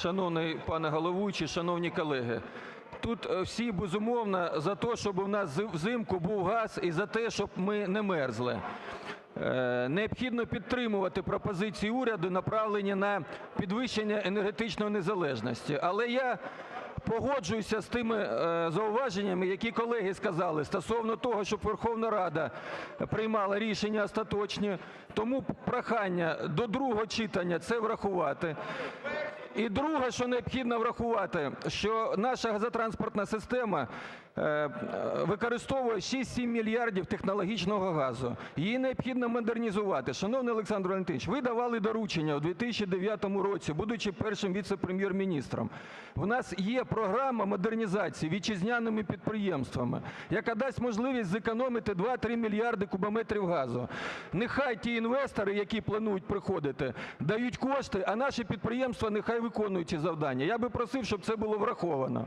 Шановний пане головуючий, шановні колеги, тут всі, безумовно, за те, щоб у нас взимку був газ і за те, щоб ми не мерзли. Необхідно підтримувати пропозиції уряду, направлені на підвищення енергетичної незалежності. Але я погоджуюся з тими зауваженнями, які колеги сказали стосовно того, щоб Верховна Рада приймала рішення остаточні. Тому прохання до другого читання це врахувати. І друге, що необхідно врахувати, що наша газотранспортна система використовує 6-7 мільярдів технологічного газу. Її необхідно модернізувати. Шановний Олександр Валентинович, ви давали доручення у 2009 році, будучи першим віце-прем'єр-міністром. У нас є програма модернізації вітчизняними підприємствами, яка дасть можливість зекономити 2-3 мільярди кубометрів газу. Нехай ті інвестори, які планують приходити, дають кошти, а наші підприємства нехай виконують ці завдання. Я би просив, щоб це було враховано.